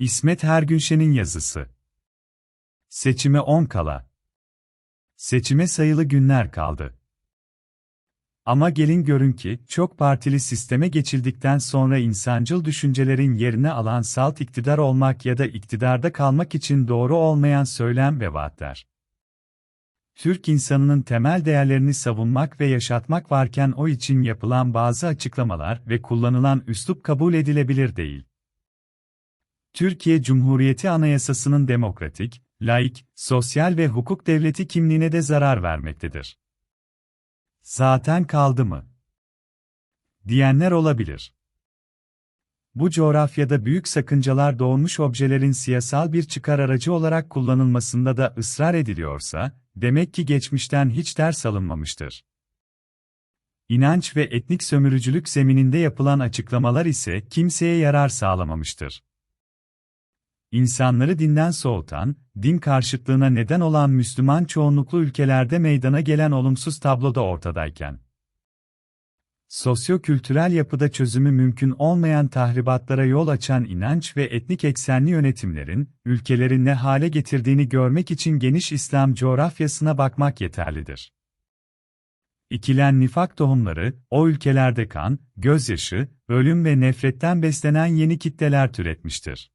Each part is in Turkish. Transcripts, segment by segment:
İsmet Hergünşen'in yazısı. Seçime 10 kala. Seçime sayılı günler kaldı. Ama gelin görün ki, çok partili sisteme geçildikten sonra insancıl düşüncelerin yerine alan salt iktidar olmak ya da iktidarda kalmak için doğru olmayan söylem ve vaatler. Türk insanının temel değerlerini savunmak ve yaşatmak varken o için yapılan bazı açıklamalar ve kullanılan üslup kabul edilebilir değil. Türkiye Cumhuriyeti Anayasası'nın demokratik, laik, sosyal ve hukuk devleti kimliğine de zarar vermektedir. Zaten kaldı mı? Diyenler olabilir. Bu coğrafyada büyük sakıncalar doğmuş objelerin siyasal bir çıkar aracı olarak kullanılmasında da ısrar ediliyorsa, demek ki geçmişten hiç ders alınmamıştır. İnanç ve etnik sömürücülük zemininde yapılan açıklamalar ise kimseye yarar sağlamamıştır. İnsanları dinden soğutan, din karşıtlığına neden olan Müslüman çoğunluklu ülkelerde meydana gelen olumsuz tablo da ortadayken, sosyo-kültürel yapıda çözümü mümkün olmayan tahribatlara yol açan inanç ve etnik eksenli yönetimlerin, ülkeleri ne hale getirdiğini görmek için geniş İslam coğrafyasına bakmak yeterlidir. İkilen nifak tohumları, o ülkelerde kan, gözyaşı, ölüm ve nefretten beslenen yeni kitleler türetmiştir.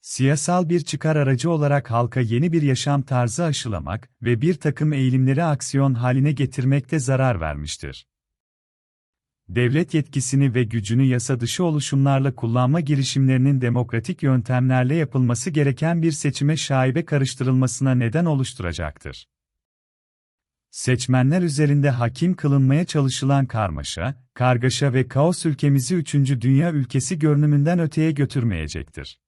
Siyasal bir çıkar aracı olarak halka yeni bir yaşam tarzı aşılamak ve bir takım eğilimleri aksiyon haline getirmekte zarar vermiştir. Devlet yetkisini ve gücünü yasa dışı oluşumlarla kullanma girişimlerinin demokratik yöntemlerle yapılması gereken bir seçime şaibe karıştırılmasına neden oluşturacaktır. Seçmenler üzerinde hakim kılınmaya çalışılan karmaşa, kargaşa ve kaos ülkemizi 3. dünya ülkesi görünümünden öteye götürmeyecektir.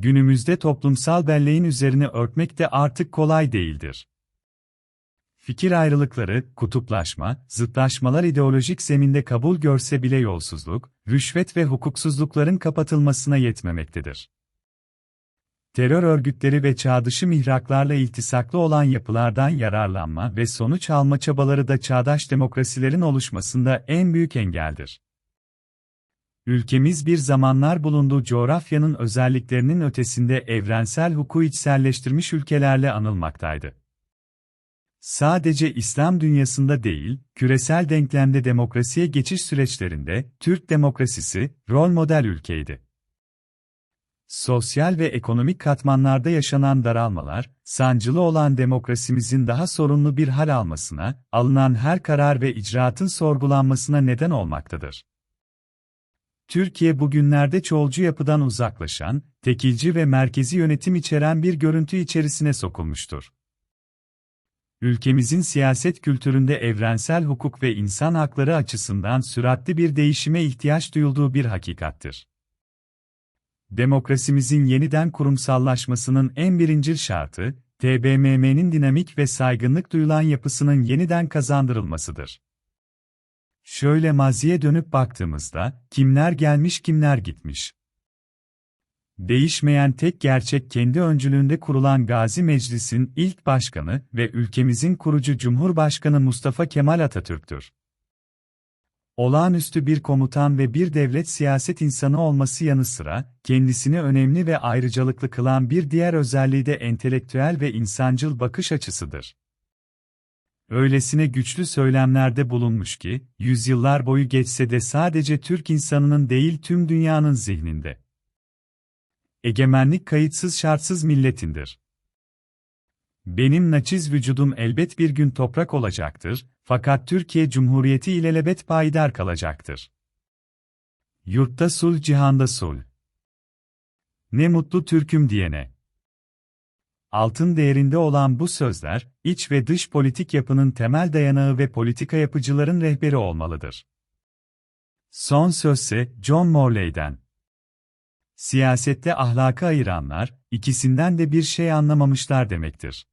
Günümüzde toplumsal belleğin üzerine örtmek de artık kolay değildir. Fikir ayrılıkları, kutuplaşma, zıtlaşmalar ideolojik zeminde kabul görse bile yolsuzluk, rüşvet ve hukuksuzlukların kapatılmasına yetmemektedir. Terör örgütleri ve çağdışı mihraklarla iltisaklı olan yapılardan yararlanma ve sonuç alma çabaları da çağdaş demokrasilerin oluşmasında en büyük engeldir. Ülkemiz bir zamanlar bulunduğu coğrafyanın özelliklerinin ötesinde evrensel hukuku içselleştirmiş ülkelerle anılmaktaydı. Sadece İslam dünyasında değil, küresel denklemde demokrasiye geçiş süreçlerinde Türk demokrasisi rol model ülkeydi. Sosyal ve ekonomik katmanlarda yaşanan daralmalar, sancılı olan demokrasimizin daha sorunlu bir hal almasına, alınan her karar ve icraatın sorgulanmasına neden olmaktadır. Türkiye bugünlerde çoğulcu yapıdan uzaklaşan, tekilci ve merkezi yönetim içeren bir görüntü içerisine sokulmuştur. Ülkemizin siyaset kültüründe evrensel hukuk ve insan hakları açısından süratli bir değişime ihtiyaç duyulduğu bir hakikattir. Demokrasimizin yeniden kurumsallaşmasının en birincil şartı, TBMM'nin dinamik ve saygınlık duyulan yapısının yeniden kazandırılmasıdır. Şöyle maziye dönüp baktığımızda, kimler gelmiş kimler gitmiş. Değişmeyen tek gerçek kendi öncülüğünde kurulan Gazi Meclis'in ilk başkanı ve ülkemizin kurucu Cumhurbaşkanı Mustafa Kemal Atatürk'tür. Olağanüstü bir komutan ve bir devlet siyaset insanı olması yanı sıra, kendisini önemli ve ayrıcalıklı kılan bir diğer özelliği de entelektüel ve insancıl bakış açısıdır. Öylesine güçlü söylemlerde bulunmuş ki, yüzyıllar boyu geçse de sadece Türk insanının değil tüm dünyanın zihninde. Egemenlik kayıtsız şartsız milletindir. Benim naçiz vücudum elbet bir gün toprak olacaktır, fakat Türkiye Cumhuriyeti ilelebet payidar kalacaktır. Yurtta sul cihanda sul. Ne mutlu Türk'üm diyene. Altın değerinde olan bu sözler, iç ve dış politik yapının temel dayanağı ve politika yapıcıların rehberi olmalıdır. Son sözse John Morley'den. Siyasette ahlakı ayıranlar, ikisinden de bir şey anlamamışlar demektir.